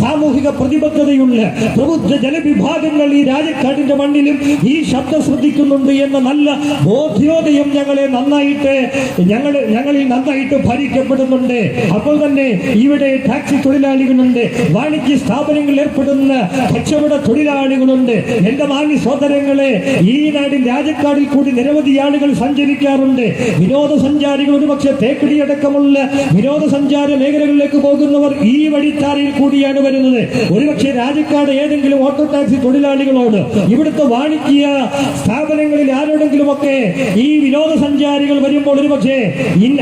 സാമൂഹിക പ്രതിബദ്ധതയുണ്ട് പ്രബുദ്ധ ജനവിഭാഗങ്ങൾ ഈ രാജക്കാടിന്റെ മണ്ണിലും ഈ ശബ്ദം ശ്രദ്ധിക്കുന്നുണ്ട് എന്ന നല്ല ബോധ്യോദയം ഞങ്ങളെ നന്നായിട്ട് ഞങ്ങൾ ഞങ്ങളിൽ നന്നായിട്ട് ഭരിക്കപ്പെടുന്നുണ്ട്. അപ്പോൾ തന്നെ ഇവിടെ ടാക്സി തൊഴിലാളികളുണ്ട് വാണിജ്യ സ്ഥാപനങ്ങളിൽ ഏർപ്പെടുന്ന കച്ചവട തൊഴിലാളികളുണ്ട്. എന്റെ മാന്യ സഹോദരങ്ങളെ ഈ നാടിൽ രാജക്കാടിൽ കൂടി നിരവധി ആളുകൾ സഞ്ചരിക്കാറുണ്ട്. വിനോദസഞ്ചാരികൾ ഒരുപക്ഷെ തേക്കടിയടക്കമുള്ള വിനോദസഞ്ചാര മേഖലകളിലേക്ക് പോകുന്നവർ ഈ വഴിത്താരയിൽ കൂടിയാണ്. വരുന്നത്? ഒരുപക്ഷെ രാജക്കാട് ഏതെങ്കിലും ഓട്ടോ ടാക്സി തൊഴിലാളികളോട് ഇവിടുത്തെ വാണിജ്യ സ്ഥാപനങ്ങളിൽ ആരോടെങ്കിലുമൊക്കെ ഈ വിനോദസഞ്ചാരികൾ വരുമ്പോൾ ഒരുപക്ഷെ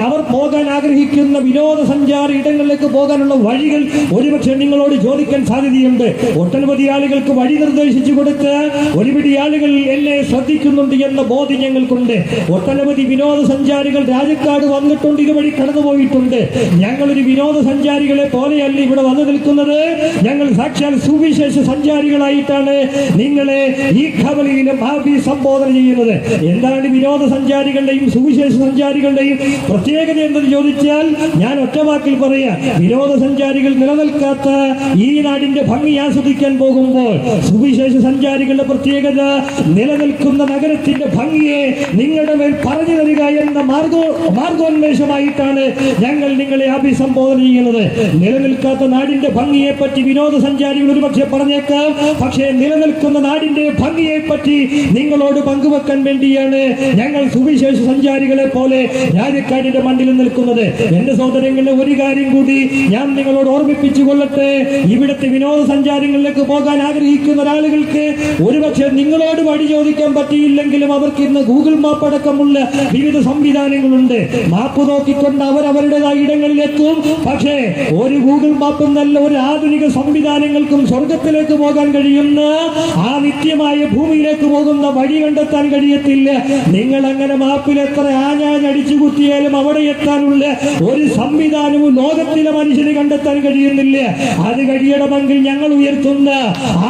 അവർ പോകാൻ ആഗ്രഹിക്കുന്ന വിനോദസഞ്ചാര ഇടങ്ങളിലേക്ക് പോകാനുള്ള വഴികൾ ഒരുപക്ഷെ നിങ്ങളോട് ചോദിക്കാൻ സാധ്യതയുണ്ട്. ഒട്ടനവധി ആളുകൾക്ക് വഴി നിർദ്ദേശിച്ചു കൊടുത്ത് ഒരുപിടി ആളുകൾ എന്നെ ശ്രദ്ധിക്കുന്നുണ്ട് എന്ന ബോധ്യം ഞങ്ങൾക്കുണ്ട്. ഒട്ടനവധി വിനോദസഞ്ചാരികൾ രാജക്കാട് വന്നിട്ടുണ്ട് ഇതുവഴി കടന്നുപോയിട്ടുണ്ട്. ഞങ്ങളൊരു വിനോദസഞ്ചാരികളെ പോലെയല്ല ഇവിടെ വന്നു നിൽക്കുന്നത്. ഞങ്ങൾ സാക്ഷാൽ സുവിശേഷ സഞ്ചാരികളായിട്ടാണ് നിങ്ങളെ ഈ ഖബലിയിലും അഭിസംബോധന ചെയ്യുന്നത്. എന്താണ് വിനോദ സഞ്ചാരികളുടെയും സുവിശേഷ സഞ്ചാരികളുടെയും പ്രത്യേകത എന്തെന്ന് ചോദിച്ചാൽ ഞാൻ ഒറ്റവാക്കിൽ പറയാം. വിനോദസഞ്ചാരികൾ നിലനിൽക്കാത്ത ഈ നാടിന്റെ ഭംഗി ആസ്വദിക്കാൻ പോകുമ്പോൾ സുവിശേഷ സഞ്ചാരികളുടെ പ്രത്യേകത നിലനിൽക്കുന്ന നഗരത്തിന്റെ ഭംഗിയെ നിങ്ങളുടെ മേൽ പറഞ്ഞു തരിക എന്ന മാർഗോ മാർഗോന്മേഷമായിട്ടാണ് ഞങ്ങൾ നിങ്ങളെ അഭിസംബോധന ചെയ്യുന്നത്. നിലനിൽക്കാത്ത നാടിന്റെ ഭംഗിയെ പറ്റി വിനോദസഞ്ചാരികൾ ഒരുപക്ഷെ പറഞ്ഞേക്കാം. പക്ഷേ നിലനിൽക്കുന്ന നാടിന്റെ ഭംഗിയെ പറ്റി നിങ്ങളോട് പങ്കുവെക്കാൻ വേണ്ടിയാണ് ഞങ്ങൾ സുവിശേഷ സഞ്ചാരികളെ പോലെ രാജക്കാടിന്റെ മണ്ണിൽ നിൽക്കുന്നത്. എന്റെ സഹോദരങ്ങളെ ഒരു കാര്യം കൂടി ഞാൻ നിങ്ങളോട് ഓർമ്മിപ്പിച്ചു കൊള്ളട്ടെ. ഇവിടുത്തെ വിനോദസഞ്ചാരങ്ങളിലേക്ക് പോകാൻ ആഗ്രഹിക്കുന്ന ഒരാളുകൾക്ക് ഒരുപക്ഷെ നിങ്ങളോട് വഴി ചോദിക്കാൻ പറ്റിയില്ലെങ്കിലും അവർക്ക് ഇന്ന് ഗൂഗിൾ മാപ്പ് അടക്കമുള്ള വിവിധ സംവിധാനങ്ങളുണ്ട്. മാപ്പ് നോക്കിക്കൊണ്ട് അവർ അവരുടേതായ ഇടങ്ങളിൽ എത്തും പക്ഷേ ഒരു ഗൂഗിൾ മാപ്പ് നല്ല ഒരു ആധുനിക സംവിധാനങ്ങൾക്കും സ്വർഗത്തിലേക്ക് പോകാൻ കഴിയുന്ന ആ നിത്യമായ ഭൂമിയിലേക്ക് പോകുന്ന വഴി കണ്ടെത്താൻ കഴിയത്തില്ല. നിങ്ങൾ അങ്ങനെ മാപ്പിൽ എത്ര ആഞ്ഞാഞ്ഞടിച്ചു കുത്തിയാലും അവിടെ എത്താനുള്ള ഒരു സംവിധാനവും ലോകത്തിലെ മനുഷ്യന് കണ്ടെത്താൻ കഴിയുന്നില്ല. അത് കഴിയണമെങ്കിൽ ഞങ്ങൾ ഉയർത്തുന്ന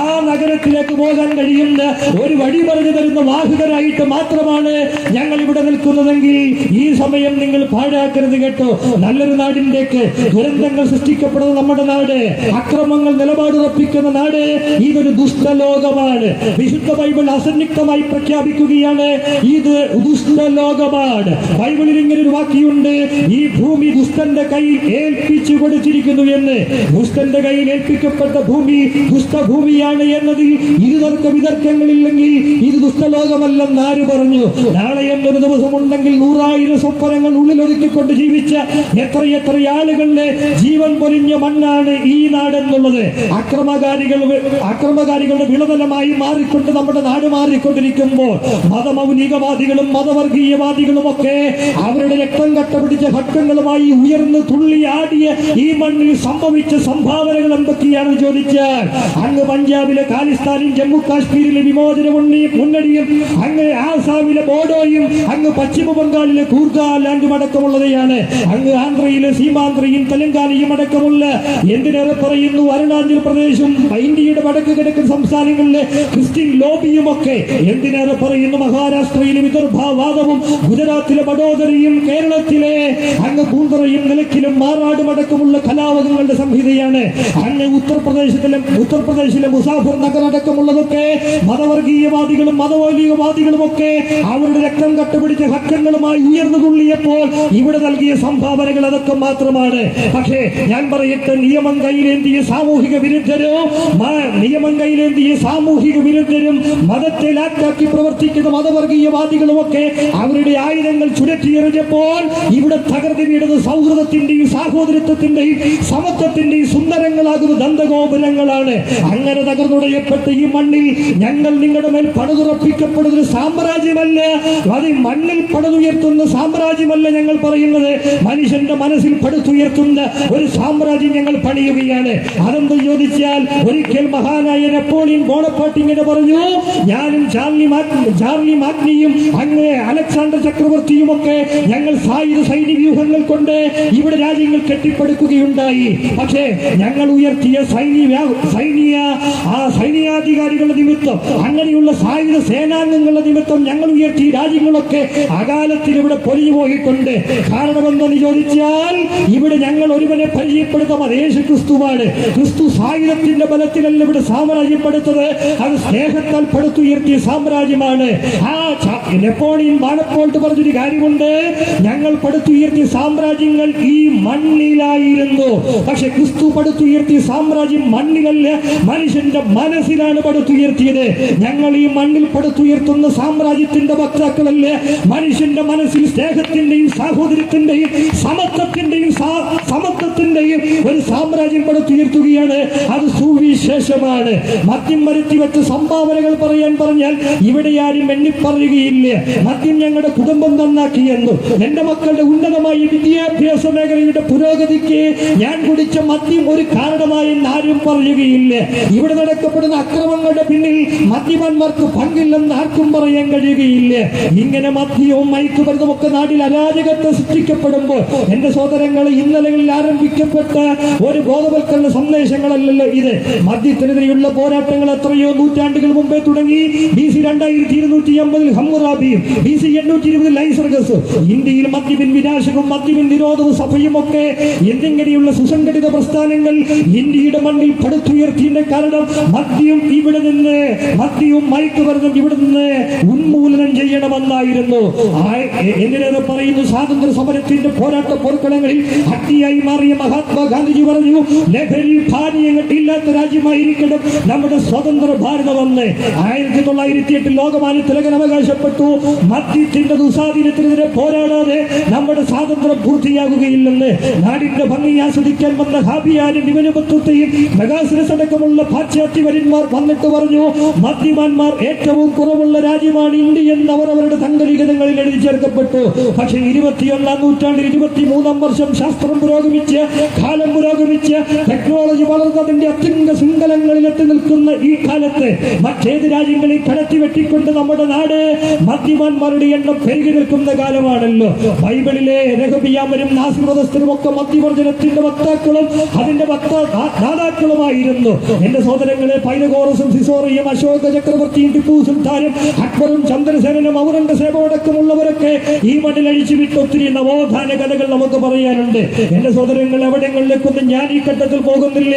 ആ നഗരത്തിലേക്ക് പോകാൻ കഴിയുന്ന ഒരു വഴി പറഞ്ഞു തരുന്ന വാഹകരായിട്ട് മാത്രമാണ് ഞങ്ങൾ ഇവിടെ നിൽക്കുന്നതെങ്കിൽ ഈ സമയം നിങ്ങൾ പാഴാക്കരുത് കേട്ടോ. നല്ലൊരു നാടിന്റെക്ക് ദുരന്തങ്ങൾ സൃഷ്ടിക്കപ്പെടുന്ന നമ്മുടെ നാട്. അക്രമങ്ങൾ നിലപാടുറപ്പിക്കുന്ന നാട് ഇതൊരു ദുഷ്ടലോകമാണ്. വിശുദ്ധ ബൈബിൾ അസന്നിഗ്ധമായി പ്രഖ്യാപിക്കുകയാണ്. ഇത് ദുഷ്ടലോകമാണ്. ബൈബിളിൽ ഇങ്ങനെ ഒരു വാക്യമുണ്ട്. ഈ ഭൂമി ദുഷ്ടന്റെ കയ്യിൽ ഏൽപ്പിച്ചു കൊടുത്തിരിക്കുന്നു എന്ന്. ദുഷ്ടന്റെ കയ്യിൽ ഏൽപ്പിക്കപ്പെട്ട ഭൂമി ദുഷ്ടഭൂമിയാണ് എന്നതിൽ ഇരുതർക്ക വിതർക്കങ്ങളില്ലെങ്കിൽ ഇത് ദുഷ്ടലോകമല്ലെന്ന് ആര് പറഞ്ഞു? നാളെ എന്നൊരു ദിവസമുണ്ടെങ്കിൽ നൂറായിരം സ്വപ്നങ്ങൾ ഉള്ളിലൊതുക്കിക്കൊണ്ട് ജീവിച്ച എത്രയെത്ര ആളുകളുടെ ജീവൻ പൊലിഞ്ഞ മണ്ണാണ് ഈ നാടെന്നുള്ളത് അക്രമകാരികൾ അക്രമകാരികളുടെ വിളതലമായി മാറിക്കൊണ്ട് നമ്മുടെ നാട് മാറിക്കൊണ്ടിരിക്കുമ്പോൾ മതമൗലികവാദികളും മതവർഗീയവാദികളും ഒക്കെ അവരുടെ രക്തം കട്ടപിടിച്ച ഭക്തങ്ങളുമായി ഉയർന്ന് തുള്ളി ആടിയ ഈ മണ്ണിൽ സംഭവിച്ച സംഭാവനകൾ എന്തൊക്കെയാണ് ചോദിച്ചാൽ അങ്ങ് പഞ്ചാബിലെ ഖാലിസ്ഥാനും ജമ്മു കാശ്മീരിലെ വിമോചന മുന്നണി- മുന്നണിയും അങ്ങ് ആസാമിലെ ബോഡോയും അങ്ങ് പശ്ചിമ ബംഗാളിലെ കൂർഗാലാൻഡും അടക്കമുള്ളവയാണ്. അങ്ങ് ആന്ധ്രയിലെ സീമാന്ധ്രയും തെലങ്കാനയും അടക്കമുള്ള എന്തിനേറെ പറയുന്നു അരുണാചൽ പ്രദേശും ഇന്ത്യയുടെ വടക്ക് കിഴക്കൻ സംസ്ഥാനങ്ങളിലെ ക്രിസ്ത്യൻ ലോബിയും ഒക്കെ എന്തിനേറെ പറയുന്നു? മഹാരാഷ്ട്രയിലെ വിദർഭാവാദവും ഗുജറാത്തിലെ വഡോദരയും കേരളത്തിലെ അങ്ങ് കൂന്തറയും നിലക്കിലും മാറാടുമടക്കമുള്ള കലാപകങ്ങളുടെ സംഹിതയാണ്. അങ്ങ് ഉത്തർപ്രദേശത്തിലും ഉത്തർപ്രദേശിലെ മുസാഫർ നഗർ അടക്കമുള്ളതൊക്കെ മതവർഗീയവാദികളും മതമൗലികവാദികളും ഒക്കെ അവരുടെ രക്തം കട്ടുപിടിച്ച ഹക്കങ്ങളുമായി ഉയർന്നു തുള്ളിയപ്പോൾ ഇവിടെ നൽകിയ സംഭാവനകൾ അതൊക്കെ മാത്രമാണ്. പക്ഷേ ഞാൻ പറയട്ടെ നിയമം കയ്യിലേന്തിയ സാമൂഹിക വിരുദ്ധരോ? നിയമം കയ്യിലേന്തിയ സാമൂഹിക വിരുദ്ധരും മതത്തെ ലാറ്റാക്കി പ്രവർത്തിക്കുന്ന മതവർഗീയവാദികളും ഒക്കെ അവരുടെ ആയുധങ്ങൾ ചുരത്തിയെറിഞ്ഞപ്പോൾ ഇവിടെ തകർത്തി വീണത് സൗഹൃദത്തിന്റെയും സാഹോദര്യത്വത്തിന്റെയും സമത്വത്തിന്റെയും സുന്ദരങ്ങളാകുന്ന ദന്തഗോപുരങ്ങളാണ്. അങ്ങനെ തകർന്നുടയപ്പെട്ട ഈ മണ്ണിൽ ഞങ്ങൾ നിങ്ങളുടെ മേൽ പടുതുറപ്പിക്കപ്പെടുന്ന സാമ്രാജ്യമല്ല. അത് മണ്ണിൽ പടുതുയർത്തുന്ന സാമ്രാജ്യമല്ല ഞങ്ങൾ പറയുന്നത്. മനുഷ്യന്റെ മനസ്സിൽ പടുത്തുയർത്തുന്ന ഒരു സാമ്രാജ്യം ഞങ്ങൾ പണിയുകയാണ്. അതെന്ത് ചോദിച്ചാൽ ഒരിക്കൽ മഹാനായ നെപ്പോളിയൻ ബോണപ്പാട്ട് ഇങ്ങനെ പറഞ്ഞു ഞാനും ചാർലി ചാർലി മാഗ്നിയും അങ്ങനെ അലക്സാണ്ടർ ചക്രവർത്തിയും ഒക്കെ ഞങ്ങൾ സായുധ സൈനിക വ്യൂഹങ്ങൾ കൊണ്ട് ഇവിടെ രാജ്യങ്ങൾ കെട്ടിപ്പടുക്കുകയുണ്ടായി. പക്ഷേ ഞങ്ങൾ ഉയർത്തിയ സൈനിക സൈനിക ആ സൈനികാധികാരികളുടെ നിമിത്തം അങ്ങനെയുള്ള സായുധ സേനാംഗങ്ങളുടെ നിമിത്തം ഞങ്ങൾ ഉയർത്തി രാജ്യങ്ങളൊക്കെ അകാലത്തിൽ ഇവിടെ പൊലിഞ്ഞു പോയിട്ടുണ്ട്. കാരണം എന്തെന്ന് ചോദിച്ചാൽ ഇവിടെ ഞങ്ങൾ ഒരുവനെ പരിചയപ്പെടുത്താം അത് യേശു ക്രിസ്തുവാണ് സാമ്രാജ്യമാണ് ക്രിസ്തു സായുധത്തിന്റെ ബലത്തിലല്ല ഇവിടെ സാമ്രാജ്യം പടുത്തത് അത് സ്നേഹത്താൽ പടുത്തുയർത്തിയ സാമ്രാജ്യമാണ്. ആ നെപ്പോളിയൻ വാണപ്പോൾട്ട് പറഞ്ഞൊരു കാര്യമുണ്ട്. ഞങ്ങൾ പടുത്തുയർത്തിയ സാമ്രാജ്യങ്ങൾ ഈ മണ്ണിലായിരുന്നു. പക്ഷെ ക്രിസ്തു പടുത്തുയർത്തിയ സാമ്രാജ്യം മണ്ണിലല്ല മനുഷ്യന്റെ മനസ്സിലാണ് പടുത്തുയർത്തിയത്. ഞങ്ങൾ ഈ മണ്ണിൽ പടുത്തുയർത്തുന്ന സാമ്രാജ്യത്തിന്റെ വക്താക്കളല്ല മനുഷ്യന്റെ മനസ്സിൽ സ്നേഹത്തിന്റെയും സാഹോദര്യത്തിന്റെയും സമത്വത്തിന്റെയും സമത്വത്തിന്റെയും ഒരു സാമ്രാജ്യം പടുത്തുയർത്തുകയാണ് അത് സുവിശേഷമാണ്. മദ്യം വരുത്തി വെച്ച് സംഭാവനകൾ പറയാൻ പറഞ്ഞാൽ ഇവിടെ ആരും എണ്ണി പറയുകയില്ല മദ്യം ഞങ്ങളുടെ കുടുംബം നന്നാക്കിയെന്നു എന്റെ മക്കളുടെ ഉന്നതമായ വിദ്യാഭ്യാസ മേഖലയുടെ പുരോഗതിക്ക് ഞാൻ കുടിച്ച മദ്യം ഒരു കാരണമായി ആരും പറയുകയില്ല. ഇവിടെ നടക്കപ്പെടുന്ന അക്രമങ്ങളുടെ പിന്നിൽ മദ്യപന്മാർക്ക് പങ്കില്ലെന്ന് ആർക്കും പറയാൻ കഴിയുകയില്ല. ഇങ്ങനെ മദ്യവും മയക്കുമരുന്നും ഒക്കെ നാട്ടിൽ അരാജകത്വം സൃഷ്ടിക്കപ്പെടുമ്പോൾ എന്റെ സഹോദരങ്ങളെ ഇന്നലകളിൽ ആരംഭിക്കപ്പെട്ട ഒരു ബോധവൽക്കരണ സന്ദേശങ്ങളല്ലല്ലോ ഇത്. മദ്യത്തിനെതിരെയുള്ള പോരാട്ടങ്ങൾ എത്രയോ നൂറ്റാണ്ടുകൾ മുമ്പേ തുടങ്ങി. ബി സി രണ്ടായിരത്തി ഇരുന്നൂറ്റി അമ്പതിൽ ഹമ്മുറാബിയും ബി സി എണ്ണൂറ്റി ഇരുപതിൽ ലൈസർഗസ് ഇന്ത്യയിൽ മദ്യപിൻ വിനാശവും മദ്യപിൻ നിരോധവും സഭയും ഒക്കെ എന്നിങ്ങനെയുള്ള സുസംഘടിത പ്രസ്ഥാനങ്ങൾ ഇന്ത്യയുടെ മണ്ണിൽ പടുത്തുയർത്തിയതിന്റെ കാരണം മദ്യം ഇവിടെ നിന്ന് മദ്യവും മയക്കുമരുന്നും ഇവിടെ നിന്ന് ഉന്മൂലനം ചെയ്യണമെന്നായിരുന്നു. എന്തിനേറെ പറയുന്നു? സ്വാതന്ത്ര്യ സമരത്തിന്റെ പോരാട്ട പോർക്കളങ്ങളിൽ ഹട്ടിയായി മാറിയ മഹാത്മാഗാന്ധിജി പറഞ്ഞു ലഹരി പാനീയങ്ങൾ ഇല്ലാത്ത രാജ്യമായിരിക്കണം. നമ്മുടെ സ്വതന്ത്ര ഭാരതമെന്ന് ആയിരത്തി തൊള്ളായിരത്തി എട്ടിൽ ലോകമാന്യ തിലകൻ അവകാശപ്പെട്ടു. മദ്യത്തിന്റെ ദുസ്വാധീനത്തിനെതിരെ പോരാടാതെ നമ്മുടെ സ്വാതന്ത്ര്യം പൂർത്തിയാകുകയില്ലെന്ന് നാടിന്റെ ഭംഗി ആസ്വദിക്കാൻ വന്ന ഹാബിയാനും വിമനപത്വത്തെയും മെഗാസിനസ് അടക്കമുള്ള പാശ്ചാത്യവരന്മാർ വന്നിട്ട് പറഞ്ഞു മദ്യമാന്മാർ ഏറ്റവും കുറവുള്ള രാജ്യമാണ് ഇന്ത്യ എന്ന് അവർ അവരുടെ തങ്കലിഖിതങ്ങളിൽ എഴുതി ചേർക്കപ്പെട്ടു. പക്ഷേ ഇരുപത്തിയൊന്നാം നൂറ്റാണ്ടിൽ ഇരുപത്തി മൂന്നാം വർഷം ശാസ്ത്രം പുരോഗമിച്ച് കാലം പുരോഗമിച്ച് ടെക്നോളജി വളർന്നതിന്റെ അത്യന്ത ശൃംഖലങ്ങളിൽ എത്തി നിൽക്കുന്ന ഈ കാലത്ത് മറ്റേത് രാജ്യങ്ങളിൽ കടത്തി വെട്ടിക്കൊണ്ട് നമ്മുടെ നാട് മദ്യപാന്മാരുടെ എണ്ണം പെരുകി നിൽക്കുന്ന കാലമാണല്ലോ. ബൈബിളിലെ രഹബിയാമരും നാസിമതസ്ഥരും ഒക്കെ മദ്യവർജനത്തിന്റെ വക്താക്കളും അതിന്റെ ദാതാക്കളുമായിരുന്നു എന്റെ സഹോദരങ്ങളെ പൈനഗോറസും സിസോറിയും അശോക ചക്രവർത്തിയും ടിപ്പു സുൽത്താനും അക്ബറും ചന്ദ്രസേനനും സേവടക്കമുള്ളവരൊക്കെ ഈ മണ്ണിൽ അഴിച്ചുവിട്ട് ഒത്തിരി നവോത്ഥാന കഥകൾ നമുക്ക് പറയാനുണ്ട്. എന്റെ സഹോദരങ്ങൾ എവിടെങ്ങളിലേക്കൊന്നും ഞാൻ ഈ ഘട്ടത്തിൽ പോകുന്നില്ല?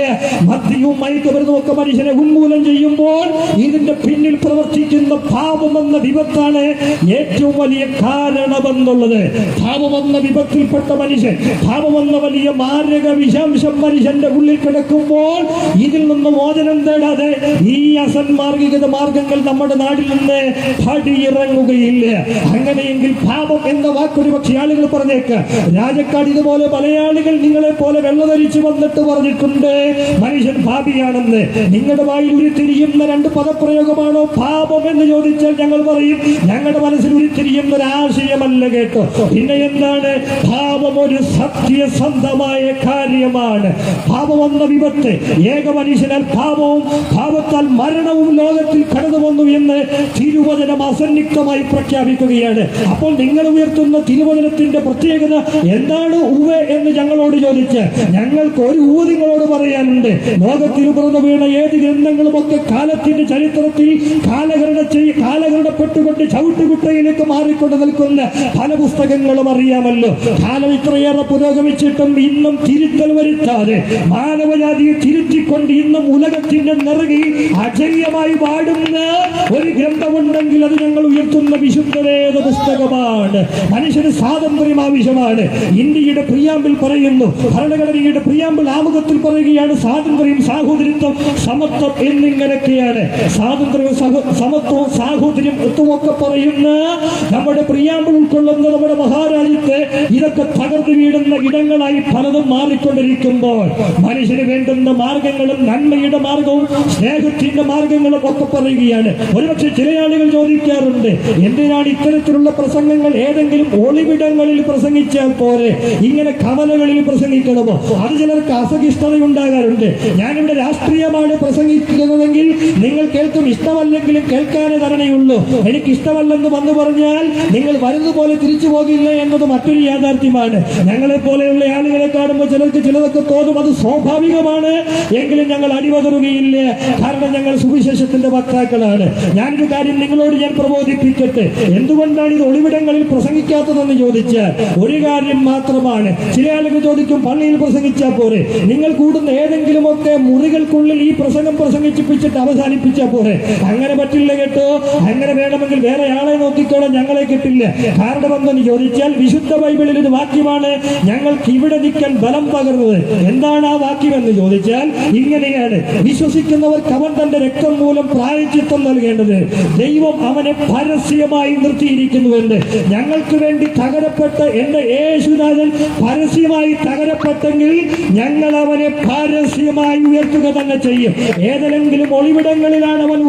മദ്യവും മയക്കുമരുന്നും ഒക്കെ മനുഷ്യനെ ഉന്മൂലം ചെയ്യുമ്പോൾ ഇതിന്റെ പിന്നിൽ പ്രവർത്തിക്കുന്ന പാപമെന്ന വിപത്താണ് ഏറ്റവും വലിയ കാരണമെന്നുള്ളത്. പാപമെന്ന വിപത്തിൽപ്പെട്ട മനുഷ്യൻ പാപമെന്ന വലിയ മാരക വിഷാംശം മനുഷ്യന്റെ ഉള്ളിൽ കിടക്കുമ്പോൾ ഇതിൽ നിന്ന് മോചനം തേടാതെ ഈ അസന്മാർഗികത മാർഗങ്ങൾ നമ്മുടെ നാട്ടിൽ നിന്ന് പടിയിറങ്ങുകയില്ല. അങ്ങനെയെങ്കിൽ പാപം എന്ന വാക്കൊരു പക്ഷേ ആളുകൾ പറഞ്ഞേക്ക്. രാജക്കാട് ഇതുപോലെ മലയാളികൾ നിങ്ങളെ പോലെ വെള്ളധരിച്ചു വന്നിട്ട് പറഞ്ഞിട്ടുണ്ട് മനുഷ്യൻ പാപിയാണെന്ന് നിങ്ങളുടെ വായിൽ ഉരുത്തിരിയുന്ന രണ്ട് പദപ്രയോഗമാണോ പാപം എന്ന് ചോദിച്ചാൽ ഞങ്ങൾ പറയും ഞങ്ങളുടെ മനസ്സിൽ ഉരുത്തിരിയുന്ന ഒരു ആശയമല്ല കേട്ടോ. പിന്നെ എന്താണ്? പാപം ഒരു സത്യസന്ധമായ കാര്യമാണ്. പാപം വന്ന വിപത്ത്. ഏക മനുഷ്യനാൽ പാപവും പാപത്താൽ മരണവും ലോകത്തിൽ കടന്നു വന്നു എന്ന് തിരുവചനം അസന്നിഗ്ധമായി പ്രഖ്യാപിക്കുകയാണ്. അപ്പോൾ നിങ്ങൾ ഉയർത്തുന്ന തിരുവചനത്തിന്റെ പ്രത്യേകത എന്താണ് ഉവ എന്ന് ഞങ്ങളോട് ചോദിച്ച് ഞങ്ങൾക്ക് ഒരു ഊ നിങ്ങളോട് പറയാനുണ്ട്. ലോകത്തിൽ പുറന്നു വീണ ഏത് ഗ്രന്ഥങ്ങളും ഒക്കെ കാലത്തിന്റെ ചരിത്രത്തിൽ കാലഹരണ ചെയ് കാലഹരണപ്പെട്ടുകൊണ്ട് ചവിട്ടുകുട്ടയിലേക്ക് മാറിക്കൊണ്ട് നിൽക്കുന്ന പല പുസ്തകങ്ങളും അറിയാമല്ലോ. കാലം ഇത്രയേറെ പുരോഗമിച്ചിട്ടും ഇന്നും തിരുത്തൽ വരുത്താതെ മാനവജാതിയെ തിരുത്തിക്കൊണ്ട് ഇന്നും ഉലകത്തിന്റെ നിറകിൽ അജയ്യമായി പാടുന്ന ഒരു ഗ്രന്ഥമുണ്ടെങ്കിൽ അത് ഞങ്ങൾ ഉയർത്തുന്ന വിശുദ്ധവേദ പുസ്തകമാണ്. മനുഷ്യന് സ്വാതന്ത്ര്യം ആവശ്യമാണ്. ഇന്ത്യയുടെ പ്രിയാമ്പിൽ പറയുന്നു ഭരണഘടനയുടെ പ്രിയാമ്പിൽ ആമുഖത്തിൽ പറയുകയാണ് സ്വാതന്ത്ര്യം സാഹോദര്യത്വം സമത്വം എന്നിങ്ങനെയൊക്കെയാണ്. സ്വാതന്ത്ര്യവും സമത്വവും സാഹോദര്യം ഒക്കെ പറയുന്ന നമ്മുടെ പ്രിയാമ്പിൾ ഉൾക്കൊള്ളുന്ന നമ്മുടെ മഹാരാജ്യത്തെ ഇതൊക്കെ തകർന്നു വീടുന്ന ഇടങ്ങളായി പലതും മാറിക്കൊണ്ടിരിക്കുമ്പോൾ മനുഷ്യന് വേണ്ടുന്ന മാർഗങ്ങളും നന്മയുടെ മാർഗവും സ്നേഹത്തിന്റെ മാർഗങ്ങളും ഒക്കെ പറയുകയാണ്. ഒരുപക്ഷെ ചില ആളുകൾ ചോദിക്കാറുണ്ട് എന്തിനാണ് ഇത്തരത്തിലുള്ള പ്രസംഗങ്ങൾ ഏതെങ്കിലും ഒളിവിടങ്ങളിൽ പ്രസംഗിച്ചാൽ പോരെ? ഇങ്ങനെ കവലകളിൽ പ്രസംഗിക്കണമോ? അത് ചിലർക്ക് അസഹിഷ്ണുത ഉണ്ടാകാറുണ്ട് ഞാനിവിടെ രാഷ്ട്രീയമാണ് പ്രസംഗിക്കുന്നതെങ്കിൽ നിങ്ങൾ കേൾക്കും ഇഷ്ടമല്ലെങ്കിലും കേൾക്കാനേ തരണയുള്ളൂ എനിക്ക് ഇഷ്ടമല്ലെന്ന് വന്നു പറഞ്ഞാൽ നിങ്ങൾ വരുന്നതുപോലെ തിരിച്ചു പോകില്ല എന്നത് മറ്റൊരു യാഥാർത്ഥ്യമാണ്. ഞങ്ങളെ പോലെയുള്ള ആളുകളെ കാണുമ്പോൾ ചിലർക്ക് ചിലതൊക്കെ തോന്നും അത് സ്വാഭാവികമാണ് എങ്കിലും ഞങ്ങൾ അടിവതറുകയില്ല. കാരണം ഞങ്ങൾ സുവിശേഷത്തിന്റെ വക്താക്കളാണ്. ഞാനൊരു കാര്യം നിങ്ങളോട് ഞാൻ പ്രബോധിപ്പിക്കട്ടെ. എന്തുകൊണ്ടാണ് ഇത് ഒളിവിടങ്ങളിൽ പ്രസംഗിക്കാത്തതെന്ന് ചോദിച്ചാൽ ഒരു കാര്യം മാത്രമാണ്. ചില ആളുകൾ ചോദിക്കും പള്ളിയിൽ പ്രസംഗിച്ചാൽ പോരെ. നിങ്ങൾ കൂടുന്ന ഏതെങ്കിലുമൊക്കെ മുറികൾക്കുള്ളിൽ ഈ പ്രസംഗം പ്രസംഗിച്ചിപ്പിച്ചിട്ട് അവസാനിപ്പിച്ചാൽ പോരെ. അങ്ങനെ പറ്റില്ല കേട്ടോ. അങ്ങനെ വേണമെങ്കിൽ വേറെ ആളെ നോക്കിക്കോളാം. ഞങ്ങളെ കിട്ടില്ല. കാരണം എന്തെന്ന് ചോദിച്ചാൽ വിശുദ്ധ ബൈബിളിൽ ഒരു വാക്യമാണ് ഞങ്ങൾക്ക് ഇവിടെ നിൽക്കാൻ ബലം പകർന്നത്. എന്താണ് ആ വാക്യം എന്ന് ചോദിച്ചാൽ ഇങ്ങനെയാണ്. വിശ്വസിക്കുന്നവർക്ക് അവൻ തന്റെ രക്തം മൂലം പ്രായച്ചിത്വം നൽകേണ്ടത്. ദൈവം അവനെ പരസ്യമായി നിർത്തിയിരിക്കുന്നുവെന്ന്. ഞങ്ങൾക്ക് വേണ്ടി തകരപ്പെട്ട എന്റെ യേശുനാഥൻ പരസ്യമായി തകരപ്പെട്ടെങ്കിൽ ഞങ്ങൾ അവനെ പരസ്യമായി ഉയർത്തുക തന്നെ ചെയ്യും. ഏതെങ്കിലും ഒളിവിടങ്ങളിലാണ് അവൻ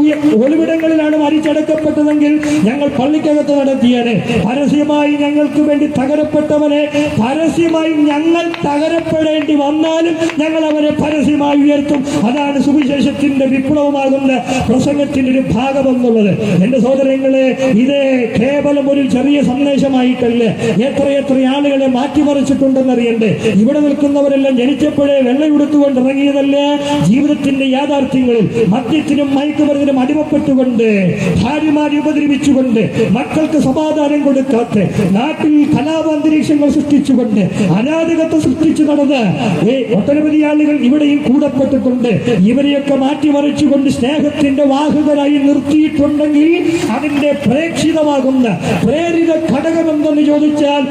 ഒളിവിടങ്ങളിലാണ് മരിച്ചടക്കപ്പെട്ടതെങ്കിൽ ഞങ്ങൾ പള്ളിക്കകത്ത് നടത്തിയനെ പരസ്യമായി ഞങ്ങൾക്ക് വേണ്ടി തകരപ്പെട്ടവനെ പരസ്യമായി ഞങ്ങൾ തകരപ്പെടേണ്ടി വന്നാലും ഞങ്ങൾ അവനെ പരസ്യമായി ഉയർത്തും. അതാണ് സുവിശേഷത്തിന്റെ വിപ്ലവമാകുന്ന പ്രസംഗത്തിന്റെ ഒരു ഭാഗം എന്നുള്ളത് എന്റെ സഹോദരങ്ങളെ ഇത് കേവലം ഒരു ചെറിയ സന്ദേശമായിട്ടല്ലേ. എത്ര എത്ര ആളുകളെ മാറ്റിമറിച്ചിട്ടുണ്ടെന്നറിയണ്ടേ? ഇവിടെ നിൽക്കുന്നവരെല്ലാം ജനിച്ചപ്പോഴേ വെള്ളയുടുത്തുകൊണ്ട് ഇറങ്ങിയതല്ല ജീവിതത്തിന്റെ യാഥാർത്ഥ്യങ്ങളിൽ മദ്യത്തിനും മയക്കുമരുന്നിനും അടിമപ്പെട്ടുകൊണ്ട് ഭാര്യമാരെ ഉപദ്രവിച്ചുകൊണ്ട് മക്കൾക്ക് സമാധാനം കൊടുക്കാത്ത നാട്ടിൽ കലാപാന്തരീക്ഷങ്ങൾ സൃഷ്ടിച്ചുകൊണ്ട് അനാഥകത്വം സൃഷ്ടിച്ചു നടന്ന് ഒട്ടനവധി ആളുകൾ ഇവിടെയും കൂടപ്പെട്ടിട്ടുണ്ട്. ഇവരെയൊക്കെ മാറ്റിമറിച്ചുകൊണ്ട് സ്നേഹത്തിന്റെ വാഹകരായി നിർത്തിയിട്ടുണ്ടെങ്കിൽ അതിന്റെ പ്രേക്ഷിതമാകുന്ന പ്രേരിത ഘടകം എന്തെന്ന് ചോദിച്ചാൽ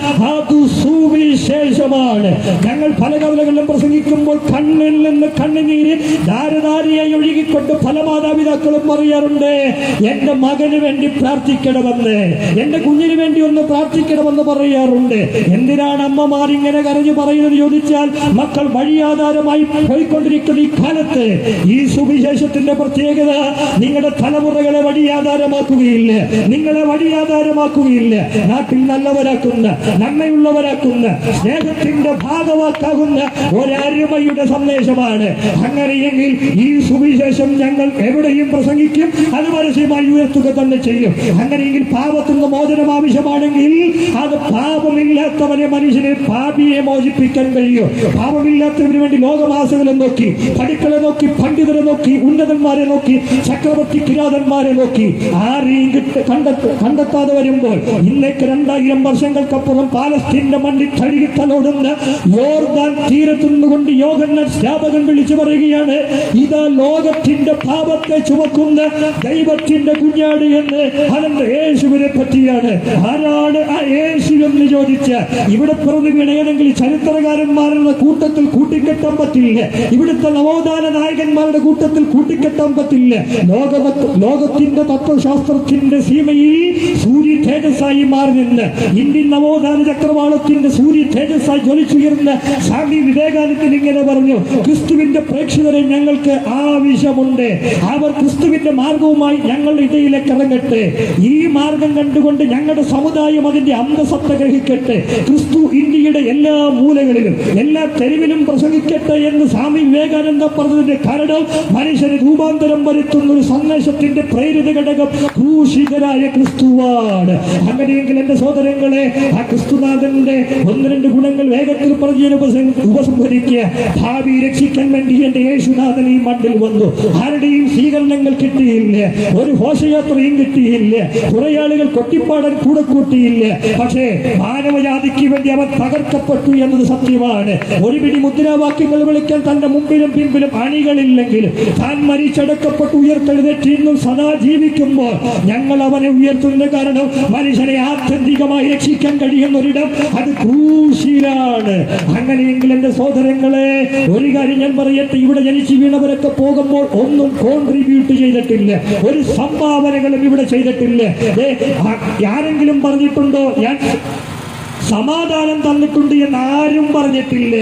ഞങ്ങൾ പല കവലകളിലും പ്രസംഗിക്കുമ്പോൾ കണ്ണിൽ നിന്ന് കണ്ണുനീര് ധാരധാരയായി ഒഴുകിക്കൊണ്ട് പല മാതാപിതാക്കളും പറയാറുണ്ട് എന്റെ മകന് വേണ്ടി പ്രാർത്ഥിക്കണമെന്ന് എന്റെ കുഞ്ഞിന് വേണ്ടി ഒന്ന് പ്രാർത്ഥിക്കണമെന്ന് പറയാറുണ്ട്. എന്തിനാണ് അമ്മമാർ ഇങ്ങനെ കരഞ്ഞു പറയുന്നത്? ചോദിച്ചാൽ മക്കൾ വഴിയാധാരമായി പോയിക്കൊണ്ടിരിക്കുന്ന ഈ കാലത്ത് ഈ സുവിശേഷത്തിന്റെ പ്രത്യേകത നിങ്ങളുടെ തലമുറകളെ വഴിയാധാരമാക്കുകയില്ല. നിങ്ങളെ വഴിയാധാരമാക്കുകയില്ല. നാട്ടിൽ നല്ലവരാക്കുന്ന നന്മയുള്ളവരാക്കുന്ന സ്നേഹത്തിന്റെ ഭാഗമാക്കാകുന്ന ഭാഗവാക്കാകുന്ന ഒരരുമയുടെ സന്ദേശമാണ്. അങ്ങനെയെങ്കിൽ ഈ സുവിശേഷം ഞങ്ങൾ എവിടെയും പ്രസംഗിക്കും. അത് പരസ്യമായി ഉയർത്തുക തന്നെ ചെയ്യും. അങ്ങനെയെങ്കിൽ പാപത്തിൽ മോചനം ആവശ്യമാണെങ്കിൽ അത് പാപമില്ലാത്തവനെ മനുഷ്യനെ പാപിയെ മോചിപ്പിക്കാൻ കഴിയും. പാപമില്ലാത്തവന് വേണ്ടി ലോകമാസകളെ നോക്കി പടുക്കളെ നോക്കി പണ്ഡിതരെ നോക്കി ഉന്നതന്മാരെ നോക്കി ചക്രവർത്തി കിരാതന്മാരെ നോക്കി ആരെയും കണ്ടെത്താതെ വരുമ്പോൾ ഇന്നേക്ക് രണ്ടായിരം വർഷങ്ങൾക്കപ്പുറം പാലസ്തീന്റെ മണ്ണിൽ കഴുകി തലോടുന്ന യോർദാൻ തീരത്തു നിന്നുകൊണ്ട് യോഗന്ന സ്ഥാപകൻ വിളിച്ചു പറയുകയാണ് ഇതാ ലോകത്തിന്റെ പാപത്തെ ചുമക്കുന്ന ദൈവത്തിന്റെ കുഞ്ഞാട് എന്ന് അനന്ത യേശുവിനെ പറ്റിയാണ്. ആരാണ് ആ യേശു എന്ന് ചോദിച്ച ഇവിടെ പിറന്നു വീണ ഏതെങ്കിലും ചരിത്രകാരന്മാരുടെ കൂട്ടത്തിൽ കൂട്ടിക്കെട്ടാൻ പറ്റില്ല. ഇവിടുത്തെ നവോത്ഥാന നായകന്മാരുടെ കൂട്ടത്തിൽ കൂട്ടിക്കെട്ടാൻ പറ്റില്ല. ലോക ലോകത്തിന്റെ തത്വശാസ്ത്രത്തിന്റെ സീമയിൽ സൂര്യ തേജസ്സായി മാറി നിന്ന് ഇന്ത്യൻ നവോത്ഥാന ചക്രവാളത്തിന്റെ സൂര്യ തേജസ്സായി ജ്വലിച്ചുയർന്ന സ്വാമി വിവേകാനന്ദൻ ഇങ്ങനെ പറഞ്ഞു ക്രിസ്തുവിന്റെ പ്രേക്ഷകരെ ഞങ്ങൾക്ക് ആവശ്യമുണ്ട്. അവർ ക്രിസ്തുവിന്റെ മാർഗവുമായി ഞങ്ങളുടെ ഇടയിലേക്ക് ഇറങ്ങട്ടെ. ഈ മാർഗം കണ്ടുകൊണ്ട് ഞങ്ങളുടെ സമുദായം അതിന്റെ അന്തസത്ത ഗ്രഹിക്കട്ടെ. ക്രിസ്തു ഇന്ത്യയുടെ എല്ലാ മൂലകളിലും എല്ലാ തെരുവിലും പ്രസംഗിക്കട്ടെ എന്ന് സ്വാമി വിവേകാനന്ദ പറഞ്ഞതിന്റെ കാരണം മനുഷ്യന് രൂപാന്തരം വരുത്തുന്ന ഒരു സന്ദേശത്തിന്റെ പ്രേരിത ഘടകം ഭൂഷികരായ ക്രിസ്തുവാണ്. അങ്ങനെയെങ്കിൽ എന്റെ സഹോദരങ്ങളെ ആ ക്രിസ്തുനാഥന്റെ ഒന്ന് രണ്ട് ഗുണങ്ങൾ വേഗത്തിൽ പറഞ്ഞു ഉപസംഹരിക്കുക. ഭാവി രക്ഷിക്കാൻ വേണ്ടി എന്റെ യേശുനാഥൻ ഈ മണ്ണിൽ വന്നു. ആരുടെയും സ്വീകരണങ്ങൾ കിട്ടിയില്ലേ. ഒരു ഘോഷയാത്രയും കിട്ടിയില്ലേ. കുറെ ആളുകൾ കൊട്ടിപ്പാടാൻ കൂടെ കൂട്ടിയില്ല. പക്ഷേ മാനവജാതിക്ക് വേണ്ടി അവൻ തകർക്കപ്പെട്ടു എന്നത് സത്യമാണ്. ഒരു പിടി മുദ്രാവാക്യങ്ങൾ വിളിക്കാൻ തന്റെ മുമ്പിലും പിമ്പിലും അണികളില്ലെങ്കിലും താൻ മരിച്ചടക്കപ്പെട്ട് ഉയർത്തെഴുന്നേറ്റ് ഇന്നും സദാ ജീവിക്കുമ്പോൾ ഞങ്ങൾ അവനെ ഉയർത്തുന്ന കാരണം മനുഷ്യനെ ആത്യന്തികമായി രക്ഷിക്കാൻ കഴിയുന്ന ഒരിടം അത് ക്രൂശിലാണ്. അങ്ങനെയെങ്കിൽ എന്റെ സഹോദരങ്ങളെ ഒരു കാര്യം ഞാൻ പറയട്ടെ. ഇവിടെ ജനിച്ചു വീണവരൊക്കെ പോകുമ്പോൾ ഒന്നും കോൺട്രിബ്യൂട്ട് ചെയ്തിട്ടില്ല. ഒരു സംഭാവനകളും ഇവിടെ ചെയ്തിട്ടില്ല. ആരെങ്കിലും പറഞ്ഞിട്ടുണ്ടോ? ഞാൻ സമാധാനം തന്നിട്ടുണ്ട് എന്ന് ആരും പറഞ്ഞിട്ടില്ല.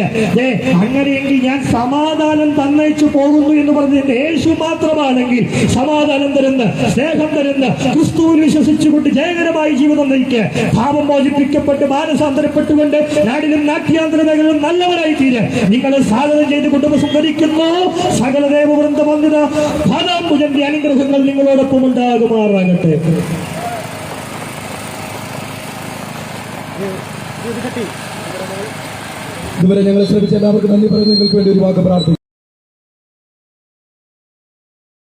അങ്ങനെയെങ്കിൽ ഞാൻ സമാധാനം തന്നയിച്ചു പോകുന്നു എന്ന് പറഞ്ഞതിന്റെ യേശു മാത്രമാണെങ്കിൽ സമാധാനം തരുന്ന സ്നേഹം തരുന്ന ക്രിസ്തുവിൽ വിശ്വസിച്ചുകൊണ്ട് ജയകരമായി ജീവിതം നയിക്കുക. പാപം മോചിപ്പിക്കപ്പെട്ട് മാനസാന്തരപ്പെട്ടുകൊണ്ട് നാടിലും നാട്യാന്തര മേഖലയിലും നല്ലവരായി തീരെ നിങ്ങൾ സാധനം ചെയ്ത് കുടുംബ ധരിക്കുന്നു സകല ദേവവൃന്ദ വന്നിത. ഫലാംബുജന്റെ അനുഗ്രഹങ്ങൾ നിങ്ങളോടൊപ്പം ഉണ്ടാകുമാറാകട്ടെ. ഇതുവരെ ഞങ്ങളെ ശ്രമിച്ച എല്ലാവർക്കും നന്ദി പറയുന്നു. നിങ്ങൾക്ക് വേണ്ടി ഒരു വാക്ക് പ്രാർത്ഥിക്കും